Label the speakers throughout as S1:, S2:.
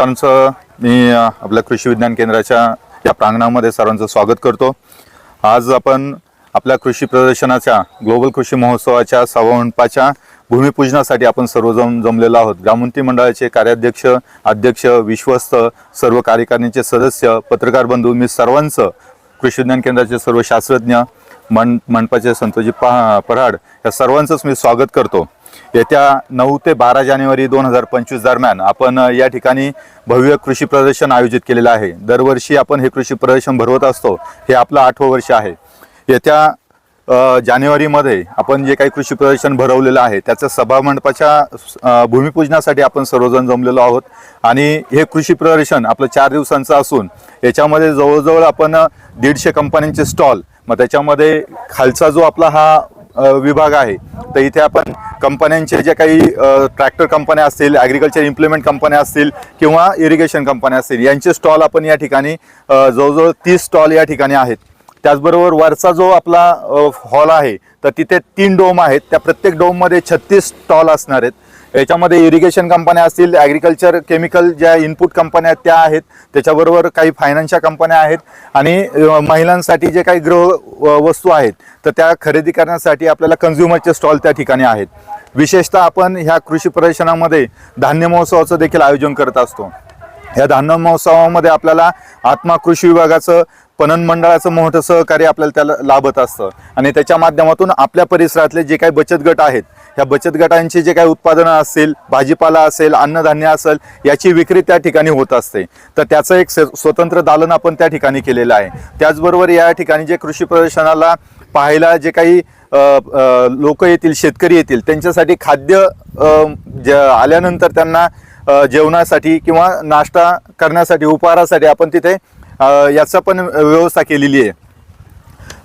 S1: सर्वांचं मी आपल्या कृषी विज्ञान केंद्राच्या या प्रांगणामध्ये सर्वांचं स्वागत करतो. आज आपण आपल्या कृषी प्रदर्शनाच्या ग्लोबल कृषी महोत्सवाच्या सभामंडपाच्या भूमिपूजनासाठी आपण सर्वजण जमलेलो आहोत. ग्रामोन्नती मंडळाचे कार्याध्यक्ष अध्यक्ष विश्वस्त सर्व कार्यकारिणीचे सदस्य पत्रकार बंधू मी सर्वांचं कृषी विज्ञान केंद्राचे सर्व शास्त्रज्ञ मन मंडपाचे संतोजी पहा पराड या सर्वांचंच मी स्वागत करतो. येत्या नऊ ते बारा जानेवारी दोन हजार पंचवीस दरम्यान आपण या ठिकाणी भव्य कृषी प्रदर्शन आयोजित केलेलं आहे. दरवर्षी आपण हे कृषी प्रदर्शन भरवत असतो. हे आपलं आठवं वर्ष आहे. येत्या जानेवारीमध्ये आपण जे काही कृषी प्रदर्शन भरवलेलं आहे त्याचं सभामंडपाच्या भूमिपूजनासाठी आपण सर्वजण जमलेलो आहोत. आणि हे कृषी प्रदर्शन आपलं चार दिवसांचं असून याच्यामध्ये जवळजवळ आपण दीडशे कंपन्यांचे स्टॉल मग त्याच्यामध्ये खालचा जो आपला हा विभाग आहे. तर इथे आपण कंपन्यांचे जे काही ट्रॅक्टर कंपन्या असतील ॲग्रिकल्चर इम्प्लिमेंट कंपन्या असतील किंवा इरिगेशन कंपन्या असतील यांचे स्टॉल आपण या ठिकाणी जवळजवळ तीस स्टॉल या ठिकाणी आहेत. त्याचबरोबर वरचा जो आपला हॉल आहे तर तिथे तीन डोम आहेत. त्या प्रत्येक डोममध्ये छत्तीस स्टॉल असणार आहेत. याच्यामध्ये इरिगेशन कंपन्या असतील ॲग्रिकल्चर केमिकल ज्या इनपुट कंपन्या आहेत त्या आहेत. त्याच्याबरोबर काही फायनान्सच्या कंपन्या आहेत. आणि महिलांसाठी जे काही गृह वस्तू आहेत तर त्या खरेदी करण्यासाठी आपल्याला कन्झ्युमरचे स्टॉल त्या ठिकाणी आहेत. विशेषतः आपण ह्या कृषी प्रदर्शनामध्ये धान्य महोत्सवाचं देखील आयोजन करत असतो. या धान्य महोत्सवामध्ये आपल्याला आत्मा कृषी विभागाचं पणन मंडळाचं मोठं सहकार्य आपल्याला त्याला लाभत असतं. आणि त्याच्या माध्यमातून आपल्या परिसरातले जे काही बचत गट आहेत ह्या बचत गटांची जे काही उत्पादनं असतील भाजीपाला असेल अन्नधान्य असेल याची विक्री त्या ठिकाणी होत असते. तर त्याचं एक स- स्वतंत्र दालन आपण त्या ठिकाणी केलेलं आहे. त्याचबरोबर या ठिकाणी जे कृषी प्रदर्शनाला पाहायला जे काही लोक येतील शेतकरी येतील त्यांच्यासाठी खाद्य ज जे आल्यानंतर त्यांना जेवणासाठी किंवा नाश्ता करण्यासाठी उपहारासाठी आपण तिथे याचा पण व्यवस्था केलेली आहे.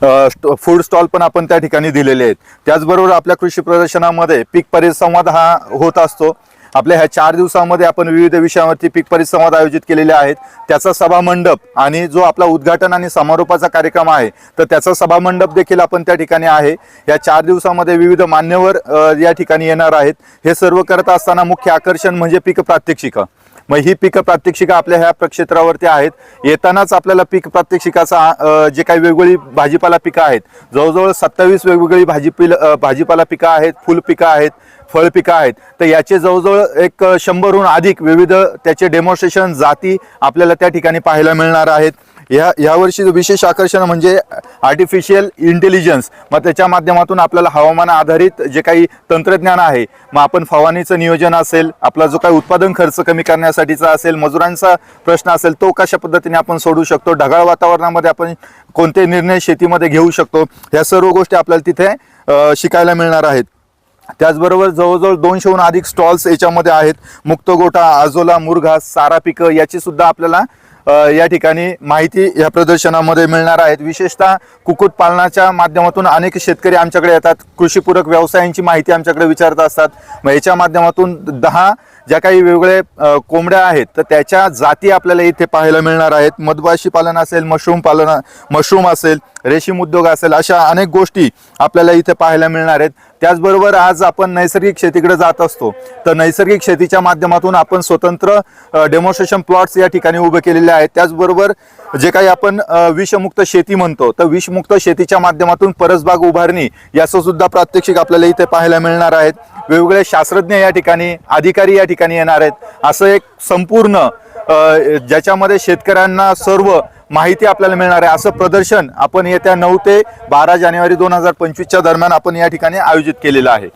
S1: फूड स्टॉल पण आपण त्या ठिकाणी दिलेले आहेत. त्याचबरोबर आपल्या कृषी प्रदर्शनामध्ये पीक परिसंवाद हा होत असतो. आपल्या ह्या चार दिवसामध्ये आपण विविध विषयावरती पीक परिसंवाद आयोजित केलेले आहेत. त्याचा सभामंडप आणि जो आपला उद्घाटन आणि समारोपाचा कार्यक्रम आहे तर त्याचा सभामंडप देखील आपण त्या ठिकाणी आहे. या चार दिवसामध्ये विविध मान्यवर या ठिकाणी येणार आहेत. हे सर्व करत असताना मुख्य आकर्षण म्हणजे पीक प्रात्यक्षिकं. मग ही पीक प्रात्यक्षिका आपल्या ह्या प्रक्षेत्रावरती आहेत. येतानाच आपल्याला पीक प्रात्यक्षिकाचा जे काही वेगवेगळी भाजीपाला पिकं आहेत. जवळजवळ सत्तावीस वेगवेगळी भाजीपिल भाजीपाला पिकं आहेत फुल पिकं आहेत फळ पिकं आहेत. तर याचे जवळजवळ एक शंभरहून अधिक विविध त्याचे डेमॉन्स्ट्रेशन जाती आपल्याला त्या ठिकाणी पाहायला मिळणार आहेत. या यावर्षी विशेष आकर्षण म्हणजे आर्टिफिशियल इंटेलिजन्स मग त्याच्या माध्यमातून आपल्याला हवामान आधारित जे काही तंत्रज्ञान आहे मग आपण फवारणीचं नियोजन असेल आपला जो काही उत्पादन खर्च कमी करण्यासाठीचा असेल मजुरांचा प्रश्न असेल तो कशा पद्धतीने आपण सोडू शकतो? ढगाळ वातावरणामध्ये आपण कोणते निर्णय शेतीमध्ये घेऊ शकतो? ह्या सर्व गोष्टी आपल्याला तिथे शिकायला मिळणार आहेत. त्याचबरोबर जवळजवळ दोनशेहून अधिक स्टॉल्स याच्यामध्ये आहेत. मुक्तगोटा आजोला मुरघास सारा पिकं याची सुद्धा आपल्याला या ठिकाणी माहिती या प्रदर्शनामध्ये मिळणार आहेत. विशेषतः कुक्कुटपालनाच्या माध्यमातून अनेक शेतकरी आमच्याकडे येतात. कृषीपूरक व्यवसायांची माहिती आमच्याकडे विचारत असतात. मग याच्या माध्यमातून दहा ज्या काही वेगवेगळे कोंबड्या आहेत तर त्याच्या जाती आपल्याला इथे पाहायला मिळणार आहेत. मधमाशी पालन असेल मशरूम पालन मशरूम असेल रेशीम उद्योग असेल अशा अनेक गोष्टी आपल्याला इथे पाहायला मिळणार आहेत. त्याचबरोबर आज आपण नैसर्गिक शेतीकडे जात असतो तर नैसर्गिक शेतीच्या माध्यमातून आपण स्वतंत्र डेमॉन्स्ट्रेशन प्लॉट्स या ठिकाणी उभे केलेले आहेत. त्याचबरोबर जे काही आपण विषमुक्त शेती म्हणतो तर विषमुक्त शेतीच्या माध्यमातून परसबाग उभारणी याचं सुद्धा प्रात्यक्षिक आपल्याला इथे पाहायला मिळणार आहेत. वेगवेगळे शास्त्रज्ञ या ठिकाणी अधिकारी या ठिकाणी येणार आहेत. असं एक संपूर्ण ज्याच्यामध्ये शेतकऱ्यांना सर्व माहिती आपल्याला मिळणार आहे. असं प्रदर्शन आपण येत्या नऊ ते बारा जानेवारी दोन हजार पंचवीसच्या दरम्यान आपण या ठिकाणी आयोजित केलेलं आहे.